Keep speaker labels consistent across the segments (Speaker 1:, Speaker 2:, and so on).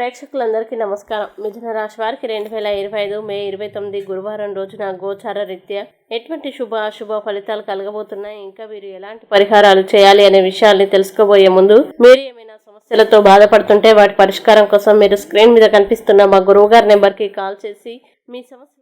Speaker 1: ప్రేక్షకులందరికీ నమస్కారం. మిథున రాశి వారికి రెండు వేల ఇరవై ఐదు మే ఇరవై తొమ్మిది గురువారం రోజున గోచార రీత్యా ఎటువంటి శుభ అశుభ ఫలితాలు కలగబోతున్నాయి? ఇంకా మీరు ఎలాంటి పరిహారాలు చేయాలి అనే విషయాల్ని తెలుసుకోబోయే ముందు మీరు ఏమైనా సమస్యలతో బాధపడుతుంటే వాటి పరిష్కారం కోసం మీరు స్క్రీన్ మీద కనిపిస్తున్న మా గురువు గారి నెంబర్కి కాల్ చేసి మీ సమస్య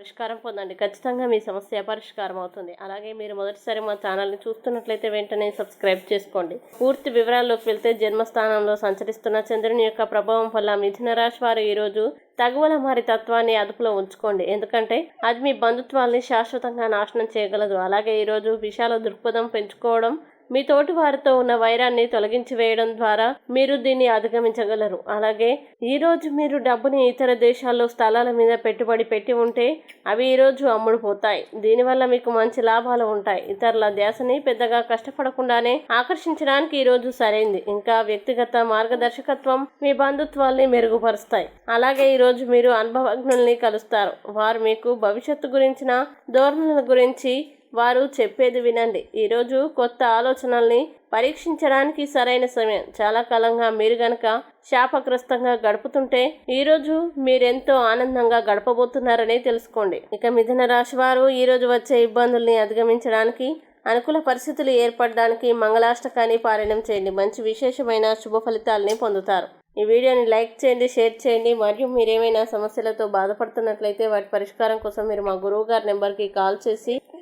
Speaker 1: పరిష్కారం పొందండి. ఖచ్చితంగా మీ సమస్య పరిష్కారం అవుతుంది. అలాగే మీరు మొదటిసారి మా ఛానల్ని చూస్తున్నట్లయితే వెంటనే సబ్స్క్రైబ్ చేసుకోండి. పూర్తి వివరాల్లోకి వెళ్తే జన్మస్థానంలో సంచరిస్తున్న చంద్రుని యొక్క ప్రభావం వల్ల మిథున రాశి వారు ఈరోజు తగువల మారి తత్వాన్ని అదుపులో ఉంచుకోండి. ఎందుకంటే అది మీ బంధుత్వాల్ని శాశ్వతంగా నాశనం చేయగలదు. అలాగే ఈరోజు విశాల దృక్పథం పెంచుకోవడం మీ తోటి వారితో ఉన్న వైరాన్ని తొలగించి వేయడం ద్వారా మీరు దీన్ని అధిగమించగలరు. అలాగే ఈరోజు మీరు డబ్బుని ఇతర దేశాల్లో స్థలాల మీద పెట్టుబడి పెట్టి ఉంటే అవి ఈరోజు అమ్ముడుపోతాయి. దీనివల్ల మీకు మంచి లాభాలు ఉంటాయి. ఇతరుల ధ్యాసని పెద్దగా కష్టపడకుండానే ఆకర్షించడానికి ఈరోజు సరైంది. ఇంకా వ్యక్తిగత మార్గదర్శకత్వం మీ బంధుత్వాల్ని మెరుగుపరుస్తాయి. అలాగే ఈరోజు మీరు అనుభవజ్ఞుల్ని కలుస్తారు. వారు మీకు భవిష్యత్తు గురించిన ధోరణుల గురించి వారు చెప్పేది వినండి. ఈరోజు కొత్త ఆలోచనల్ని పరీక్షించడానికి సరైన సమయం. చాలా కాలంగా మీరు గనక శాపగ్రస్తంగా గడుపుతుంటే ఈరోజు మీరెంతో ఆనందంగా గడపబోతున్నారని తెలుసుకోండి. ఇక మిథున రాశి వారు ఈరోజు వచ్చే ఇబ్బందుల్ని అధిగమించడానికి అనుకూల పరిస్థితులు ఏర్పడడానికి మంగళాష్టకాన్ని పారాయణం చేయండి. మంచి విశేషమైన శుభ ఫలితాలని పొందుతారు. ఈ వీడియోని లైక్ చేయండి షేర్ చేయండి. మరియు మీరేమైనా సమస్యలతో బాధపడుతున్నట్లయితే వాటి పరిష్కారం కోసం మీరు మా గురువు గారి నెంబర్కి కాల్ చేసి